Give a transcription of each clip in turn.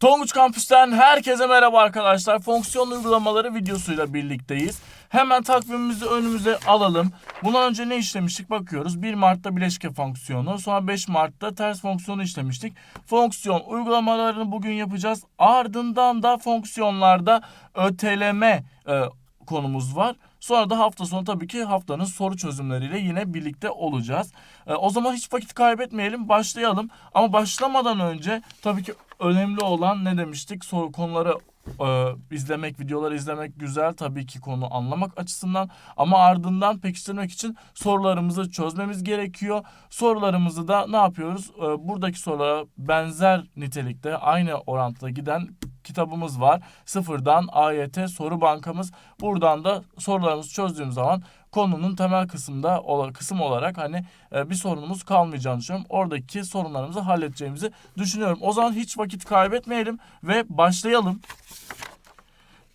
Tonguç Kampüs'ten herkese merhaba arkadaşlar. Fonksiyon uygulamaları videosuyla birlikteyiz. Hemen takvimimizi önümüze alalım. Bundan önce ne işlemiştik bakıyoruz. 1 Mart'ta bileşke fonksiyonu, sonra 5 Mart'ta ters fonksiyonu işlemiştik. Fonksiyon uygulamalarını bugün yapacağız. Ardından da fonksiyonlarda öteleme e, konumuz var. Sonra da hafta sonu tabii ki haftanın soru çözümleriyle yine birlikte olacağız. E, o zaman hiç vakit kaybetmeyelim, başlayalım. Ama başlamadan önce tabii ki önemli olan ne demiştik? Soru konuları e, izlemek, videoları izlemek güzel tabii ki konu anlamak açısından ama ardından pekiştirmek için sorularımızı çözmemiz gerekiyor. Sorularımızı da ne yapıyoruz? E, buradaki sorulara benzer nitelikte aynı orantıda giden kitabımız var. Sıfırdan AYT soru bankamız. Buradan da sorularımızı çözdüğüm zaman konunun temel kısımda kısım olarak hani e, bir sorunumuz kalmayacağını düşünüyorum. Oradaki sorunlarımızı halledeceğimizi düşünüyorum. O zaman hiç vakit kaybetmeyelim ve başlayalım.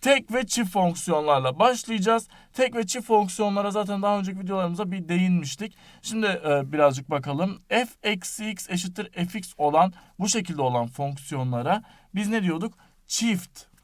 Tek ve çift fonksiyonlarla başlayacağız. Tek ve çift fonksiyonlara zaten daha önceki videolarımızda bir değinmiştik. Şimdi e, birazcık bakalım. f eksi x eşittir fx olan bu şekilde olan fonksiyonlara biz ne diyorduk? Çift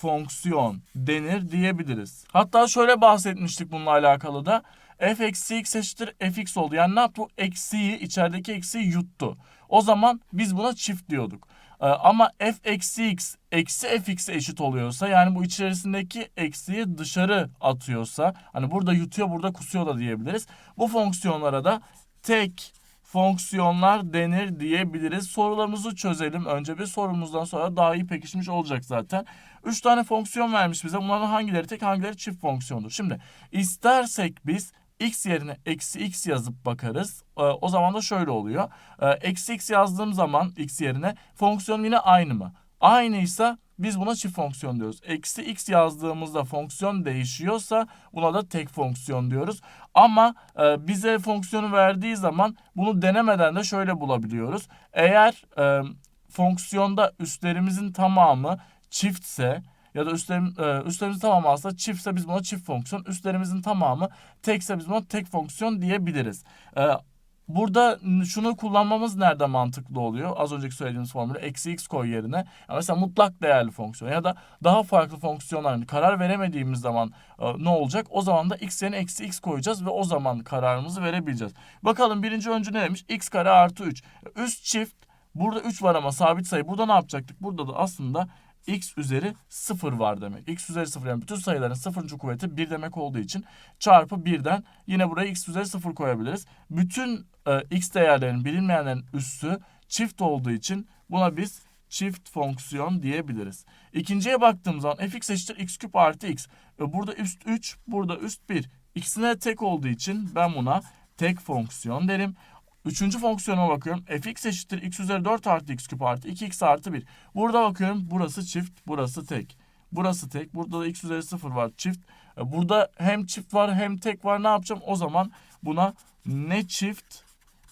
fonksiyon denir diyebiliriz. Hatta şöyle bahsetmiştik bununla alakalı da f eksi x eşittir fx oldu. Yani ne yaptı? Bu eksiyi içerideki eksiyi yuttu. O zaman biz buna çift diyorduk. Ee, ama f eksi x eksi fx'e eşit oluyorsa yani bu içerisindeki eksiyi dışarı atıyorsa hani burada yutuyor burada kusuyor da diyebiliriz. Bu fonksiyonlara da tek fonksiyonlar denir diyebiliriz. Sorularımızı çözelim. Önce bir sorumuzdan sonra daha iyi pekişmiş olacak zaten. 3 tane fonksiyon vermiş bize. Bunların hangileri tek hangileri çift fonksiyondur. Şimdi istersek biz x yerine eksi x yazıp bakarız. Ee, o zaman da şöyle oluyor. Ee, eksi x yazdığım zaman x yerine fonksiyon yine aynı mı? Aynıysa biz buna çift fonksiyon diyoruz. Eksi x yazdığımızda fonksiyon değişiyorsa buna da tek fonksiyon diyoruz. Ama e, bize fonksiyonu verdiği zaman bunu denemeden de şöyle bulabiliyoruz. Eğer e, fonksiyonda üstlerimizin tamamı çiftse ya da üstlerim, e, üstlerimizin tamamı aslında çiftse biz buna çift fonksiyon, üstlerimizin tamamı tekse biz buna tek fonksiyon diyebiliriz. E, Burada şunu kullanmamız nerede mantıklı oluyor? Az önceki söylediğimiz formülü eksi x koy yerine. Yani mesela mutlak değerli fonksiyon ya da daha farklı fonksiyonlar yani karar veremediğimiz zaman e, ne olacak? O zaman da x yerine eksi x koyacağız ve o zaman kararımızı verebileceğiz. Bakalım birinci öncü ne demiş? x kare artı 3. Üst çift burada 3 var ama sabit sayı. Burada ne yapacaktık? Burada da aslında x üzeri 0 var demek. x üzeri 0 yani bütün sayıların sıfırıncı kuvveti 1 demek olduğu için çarpı 1'den yine buraya x üzeri 0 koyabiliriz. Bütün e, x değerlerin bilinmeyenlerin üssü çift olduğu için buna biz çift fonksiyon diyebiliriz. İkinciye baktığımız zaman fx eşittir x küp artı x. E, burada üst 3, burada üst 1. İkisine tek olduğu için ben buna tek fonksiyon derim. Üçüncü fonksiyona bakıyorum. fx eşittir x üzeri 4 artı x küp artı 2x artı 1. Burada bakıyorum burası çift, burası tek. Burası tek. Burada da x üzeri 0 var çift. E, burada hem çift var hem tek var. Ne yapacağım? O zaman buna ne çift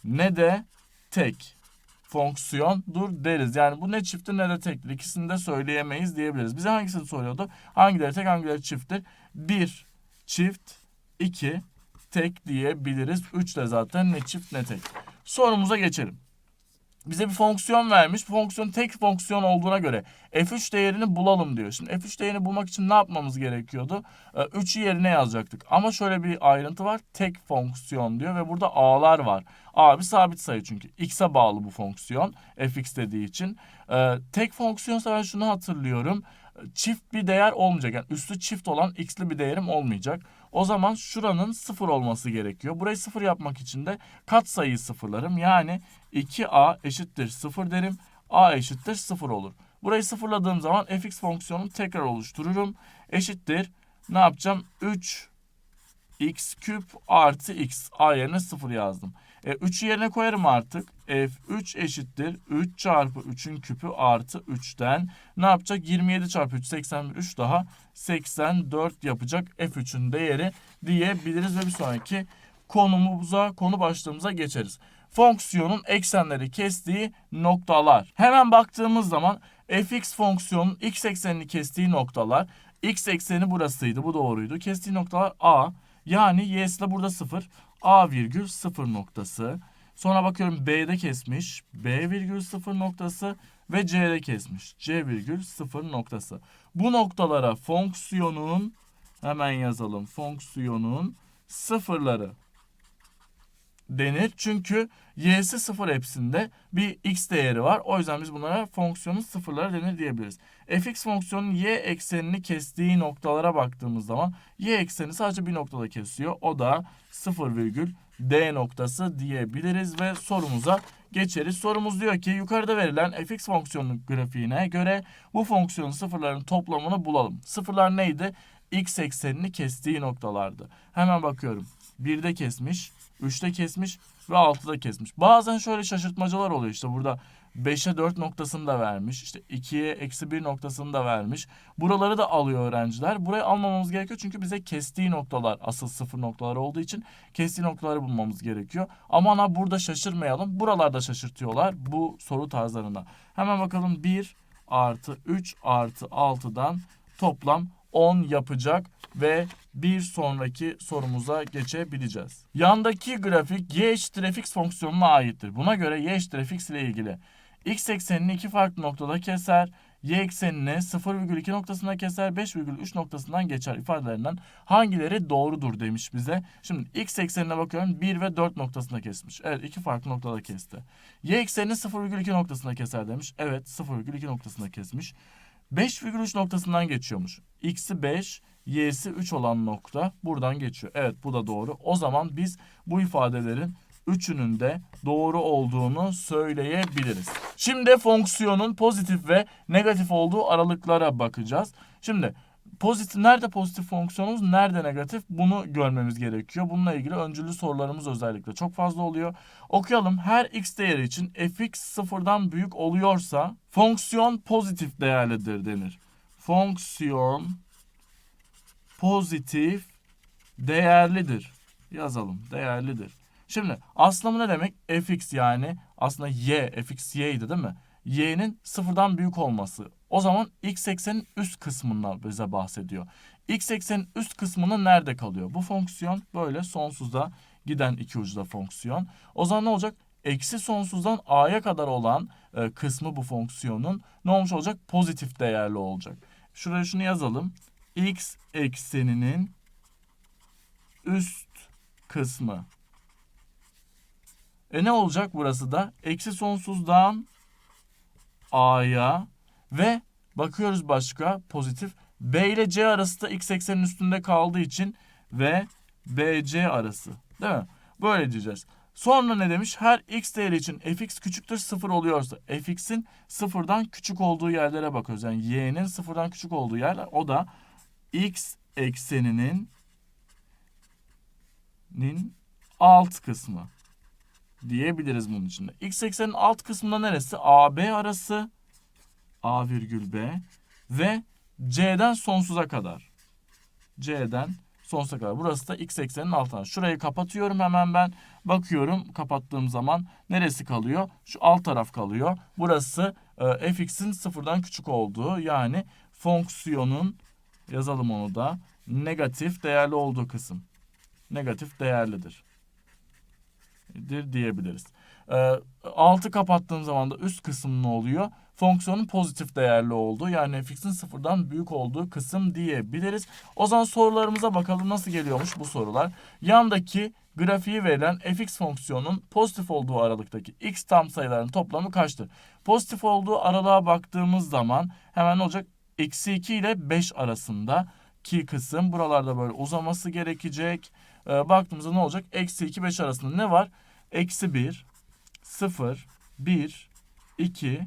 ne de tek fonksiyondur deriz. Yani bu ne çifttir ne de tektir. İkisini de söyleyemeyiz diyebiliriz. Bize hangisini soruyordu? Hangileri tek hangileri çifttir? 1 çift, 2 tek diyebiliriz. 3 de zaten ne çift ne tek. Sorumuza geçelim. Bize bir fonksiyon vermiş. Bu fonksiyon tek fonksiyon olduğuna göre f3 değerini bulalım diyor. Şimdi f3 değerini bulmak için ne yapmamız gerekiyordu? 3'ü ee, yerine yazacaktık. Ama şöyle bir ayrıntı var. Tek fonksiyon diyor ve burada a'lar var. a bir sabit sayı çünkü. x'e bağlı bu fonksiyon. fx dediği için. Ee, tek fonksiyonsa ben şunu hatırlıyorum. Çift bir değer olmayacak. Yani üstü çift olan x'li bir değerim olmayacak. O zaman şuranın sıfır olması gerekiyor. Burayı sıfır yapmak için de kat sayıyı sıfırlarım. Yani 2a eşittir sıfır derim. a eşittir sıfır olur. Burayı sıfırladığım zaman fx fonksiyonunu tekrar oluştururum. Eşittir ne yapacağım? 3 x küp artı x. A yerine 0 yazdım. E, 3'ü yerine koyarım artık. F3 eşittir 3 çarpı 3'ün küpü artı 3'ten ne yapacak? 27 çarpı 3 81 3 daha 84 yapacak F3'ün değeri diyebiliriz ve bir sonraki konumuza konu başlığımıza geçeriz. Fonksiyonun eksenleri kestiği noktalar. Hemen baktığımız zaman fx fonksiyonun x eksenini kestiği noktalar x ekseni burasıydı bu doğruydu. Kestiği noktalar A, Yani y'si de burada 0. A virgül 0 noktası. Sonra bakıyorum B'de kesmiş. B virgül 0 noktası ve C'de kesmiş. C virgül 0 noktası. Bu noktalara fonksiyonun hemen yazalım. Fonksiyonun sıfırları denir. Çünkü y'si sıfır hepsinde bir x değeri var. O yüzden biz bunlara fonksiyonun sıfırları denir diyebiliriz. fx fonksiyonun y eksenini kestiği noktalara baktığımız zaman y ekseni sadece bir noktada kesiyor. O da 0 virgül d noktası diyebiliriz ve sorumuza geçeriz. Sorumuz diyor ki yukarıda verilen fx fonksiyonunun grafiğine göre bu fonksiyonun sıfırların toplamını bulalım. Sıfırlar neydi? x eksenini kestiği noktalardı. Hemen bakıyorum. 1'de kesmiş, 3'te kesmiş ve 6'da kesmiş. Bazen şöyle şaşırtmacalar oluyor. İşte burada 5'e 4 noktasını da vermiş. İşte 2'ye eksi 1 noktasını da vermiş. Buraları da alıyor öğrenciler. Burayı almamamız gerekiyor çünkü bize kestiği noktalar asıl sıfır noktalar olduğu için kestiği noktaları bulmamız gerekiyor. Ama ha burada şaşırmayalım. Buralarda şaşırtıyorlar bu soru tarzlarında. Hemen bakalım 1 artı 3 artı 6'dan toplam 10 yapacak ve bir sonraki sorumuza geçebileceğiz. Yandaki grafik y eşittir fx fonksiyonuna aittir. Buna göre y eşittir fx ile ilgili x eksenini iki farklı noktada keser, y eksenini 0,2 noktasında keser, 5,3 noktasından geçer ifadelerinden hangileri doğrudur demiş bize. Şimdi x eksenine bakıyorum 1 ve 4 noktasında kesmiş. Evet iki farklı noktada kesti. Y eksenini 0,2 noktasında keser demiş. Evet 0,2 noktasında kesmiş. 5,3 noktasından geçiyormuş. X'i 5, Y'si 3 olan nokta buradan geçiyor. Evet bu da doğru. O zaman biz bu ifadelerin üçünün de doğru olduğunu söyleyebiliriz. Şimdi fonksiyonun pozitif ve negatif olduğu aralıklara bakacağız. Şimdi pozitif nerede pozitif fonksiyonumuz, nerede negatif bunu görmemiz gerekiyor. Bununla ilgili öncüllü sorularımız özellikle çok fazla oluyor. Okuyalım. Her x değeri için fx sıfırdan büyük oluyorsa fonksiyon pozitif değerlidir denir. Fonksiyon pozitif değerlidir. Yazalım. Değerlidir. Şimdi aslında ne demek? fx yani aslında y, fx y'ydi değil mi? y'nin sıfırdan büyük olması. O zaman x eksenin üst kısmından bize bahsediyor. x eksenin üst kısmında nerede kalıyor? Bu fonksiyon böyle sonsuza giden iki uçta fonksiyon. O zaman ne olacak? Eksi sonsuzdan a'ya kadar olan e, kısmı bu fonksiyonun ne olmuş olacak? Pozitif değerli olacak. Şuraya şunu yazalım. x ekseninin üst kısmı. E ne olacak burası da? Eksi sonsuzdan A'ya ve bakıyoruz başka pozitif. B ile C arası da x eksenin üstünde kaldığı için ve BC arası. Değil mi? Böyle diyeceğiz. Sonra ne demiş? Her x değeri için fx küçüktür sıfır oluyorsa fx'in sıfırdan küçük olduğu yerlere bakıyoruz. Yani y'nin sıfırdan küçük olduğu yerler o da x ekseninin nin alt kısmı diyebiliriz bunun içinde. X eksenin alt kısmında neresi? AB arası A virgül B ve C'den sonsuza kadar. C'den sonsuza kadar. Burası da x eksenin altına. Şurayı kapatıyorum hemen ben. Bakıyorum kapattığım zaman neresi kalıyor? Şu alt taraf kalıyor. Burası e, fx'in sıfırdan küçük olduğu yani fonksiyonun yazalım onu da negatif değerli olduğu kısım. Negatif değerlidir diyebiliriz. E, altı kapattığım zaman da üst kısım ne oluyor? Fonksiyonun pozitif değerli olduğu yani fx'in sıfırdan büyük olduğu kısım diyebiliriz. O zaman sorularımıza bakalım nasıl geliyormuş bu sorular. Yandaki grafiği verilen fx fonksiyonunun pozitif olduğu aralıktaki x tam sayıların toplamı kaçtır? Pozitif olduğu aralığa baktığımız zaman hemen olacak? Eksi 2 ile 5 arasında ki kısım buralarda böyle uzaması gerekecek. Ee, baktığımızda ne olacak? Eksi 2 5 arasında ne var? Eksi 1, 0, 1, 2,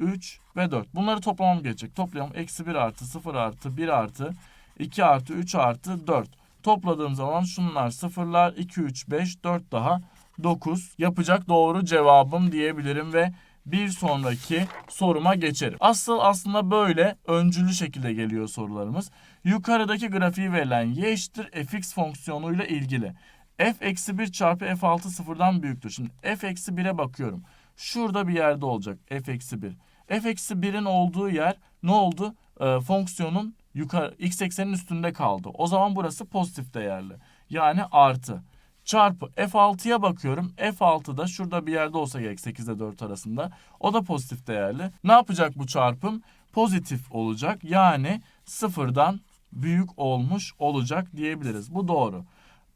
3 ve 4. Bunları toplamam gerekecek. Toplayalım. Eksi 1 artı 0 artı 1 artı 2 artı 3 artı 4. Topladığım zaman şunlar sıfırlar 2, 3, 5, 4 daha 9 yapacak doğru cevabım diyebilirim ve bir sonraki soruma geçerim. Asıl aslında böyle öncülü şekilde geliyor sorularımız. Yukarıdaki grafiği verilen y eşittir fx fonksiyonuyla ilgili. f eksi 1 çarpı f6 sıfırdan büyüktür. Şimdi f eksi 1'e bakıyorum. Şurada bir yerde olacak f eksi 1. f eksi 1'in olduğu yer ne oldu? Ee, fonksiyonun yukarı x eksenin üstünde kaldı. O zaman burası pozitif değerli. Yani artı. Çarpı F6'ya bakıyorum. F6'da şurada bir yerde olsa gerek 8 ile 4 arasında. O da pozitif değerli. Ne yapacak bu çarpım? Pozitif olacak. Yani sıfırdan büyük olmuş olacak diyebiliriz. Bu doğru.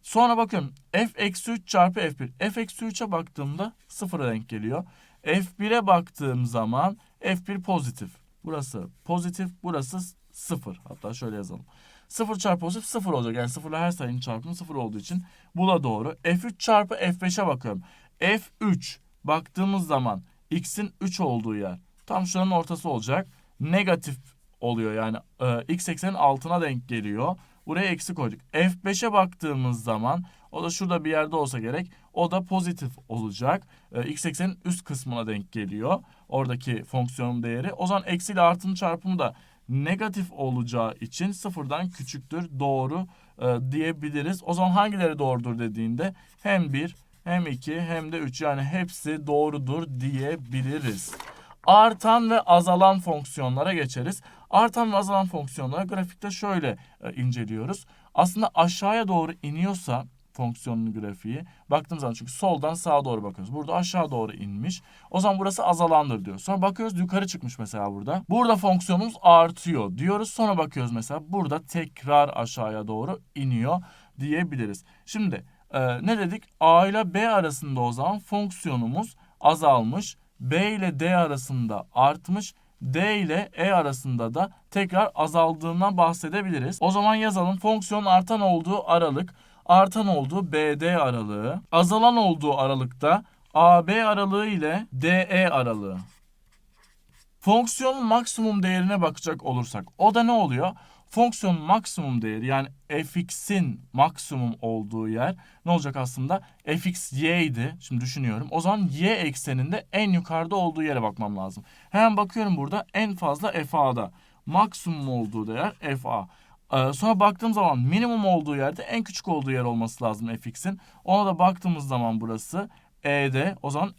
Sonra bakın f eksi 3 çarpı f1. f eksi 3'e baktığımda sıfıra denk geliyor. F1'e baktığım zaman f1 pozitif. Burası pozitif, burası sıfır. Hatta şöyle yazalım. 0 çarpı pozitif 0 olacak. Yani sıfırla her sayının çarpımı 0 olduğu için bu da doğru. F3 çarpı F5'e bakıyorum. F3 baktığımız zaman x'in 3 olduğu yer tam şuranın ortası olacak. Negatif oluyor yani e, x eksenin altına denk geliyor. Buraya eksi koyduk. F5'e baktığımız zaman o da şurada bir yerde olsa gerek. O da pozitif olacak. E, x eksenin üst kısmına denk geliyor. Oradaki fonksiyonun değeri. O zaman eksi ile artının çarpımı da negatif olacağı için sıfırdan küçüktür. Doğru e, diyebiliriz. O zaman hangileri doğrudur dediğinde hem 1 hem 2 hem de 3 yani hepsi doğrudur diyebiliriz. Artan ve azalan fonksiyonlara geçeriz. Artan ve azalan fonksiyonlara grafikte şöyle e, inceliyoruz. Aslında aşağıya doğru iniyorsa fonksiyonun grafiği. Baktığımız zaman çünkü soldan sağa doğru bakıyoruz. Burada aşağı doğru inmiş. O zaman burası azalandır diyor. Sonra bakıyoruz yukarı çıkmış mesela burada. Burada fonksiyonumuz artıyor diyoruz. Sonra bakıyoruz mesela burada tekrar aşağıya doğru iniyor diyebiliriz. Şimdi e, ne dedik? A ile B arasında o zaman fonksiyonumuz azalmış. B ile D arasında artmış. D ile E arasında da tekrar azaldığından bahsedebiliriz. O zaman yazalım fonksiyon artan olduğu aralık artan olduğu BD aralığı, azalan olduğu aralıkta AB aralığı ile DE aralığı. Fonksiyonun maksimum değerine bakacak olursak o da ne oluyor? Fonksiyonun maksimum değeri yani fx'in maksimum olduğu yer ne olacak aslında? fx y'ydi. Şimdi düşünüyorum. O zaman y ekseninde en yukarıda olduğu yere bakmam lazım. Hemen bakıyorum burada en fazla fa'da. Maksimum olduğu değer fa. Ee, sonra baktığım zaman minimum olduğu yerde en küçük olduğu yer olması lazım fx'in. Ona da baktığımız zaman burası e'de. O zaman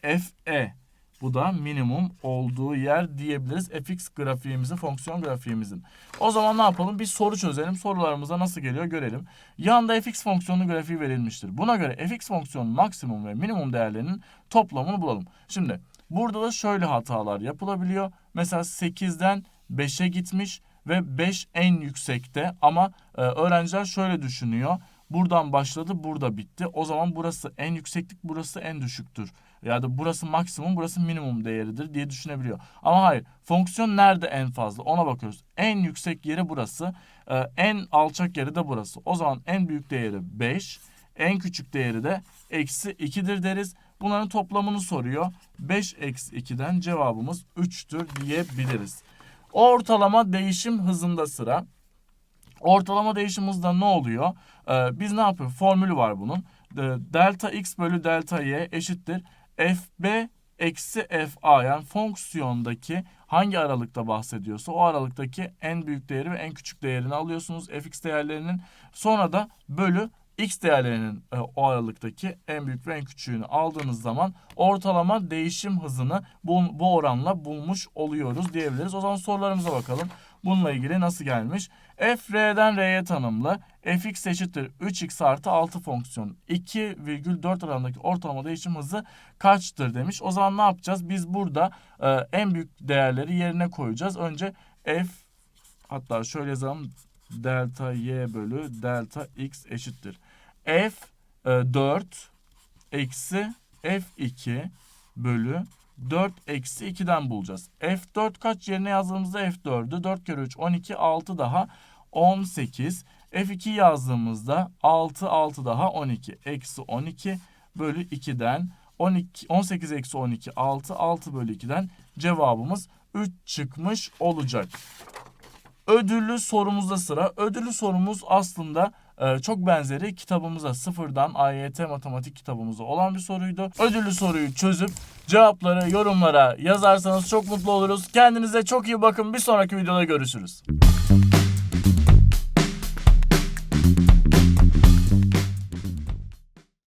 fe. Bu da minimum olduğu yer diyebiliriz fx grafiğimizin, fonksiyon grafiğimizin. O zaman ne yapalım? Bir soru çözelim. Sorularımıza nasıl geliyor görelim. Yanda fx fonksiyonu grafiği verilmiştir. Buna göre fx fonksiyonun maksimum ve minimum değerlerinin toplamını bulalım. Şimdi burada da şöyle hatalar yapılabiliyor. Mesela 8'den 5'e gitmiş ve 5 en yüksekte ama e, öğrenciler şöyle düşünüyor. Buradan başladı, burada bitti. O zaman burası en yükseklik, burası en düşüktür. Ya da burası maksimum, burası minimum değeridir diye düşünebiliyor. Ama hayır, fonksiyon nerede en fazla ona bakıyoruz. En yüksek yeri burası, e, en alçak yeri de burası. O zaman en büyük değeri 5, en küçük değeri de eksi 2'dir deriz. Bunların toplamını soruyor. 5 eksi 2'den cevabımız 3'tür diyebiliriz. Ortalama değişim hızında sıra. Ortalama değişim hızında ne oluyor? Ee, biz ne yapıyoruz? Formülü var bunun. Ee, delta x bölü delta y eşittir. Fb eksi fa yani fonksiyondaki hangi aralıkta bahsediyorsa o aralıktaki en büyük değeri ve en küçük değerini alıyorsunuz fx değerlerinin. Sonra da bölü x değerlerinin e, o aralıktaki en büyük ve en küçüğünü aldığınız zaman ortalama değişim hızını bu, bu oranla bulmuş oluyoruz diyebiliriz. O zaman sorularımıza bakalım. Bununla ilgili nasıl gelmiş? f r'den r'ye tanımlı. fx eşittir 3x artı 6 fonksiyon 2,4 aralığındaki ortalama değişim hızı kaçtır demiş. O zaman ne yapacağız? Biz burada e, en büyük değerleri yerine koyacağız. Önce f hatta şöyle yazalım delta y bölü delta x eşittir. f e, 4 eksi f2 bölü 4 eksi 2'den bulacağız. F4 kaç yerine yazdığımızda F4'ü 4 kere 3 12 6 daha 18. F2 yazdığımızda 6 6 daha 12 eksi 12 bölü 2'den 12, 18 eksi 12 6 6 bölü 2'den cevabımız 3 çıkmış olacak. Ödüllü sorumuzda sıra. Ödüllü sorumuz aslında e, çok benzeri kitabımıza sıfırdan AYT matematik kitabımıza olan bir soruydu. Ödüllü soruyu çözüp cevapları yorumlara yazarsanız çok mutlu oluruz. Kendinize çok iyi bakın. Bir sonraki videoda görüşürüz.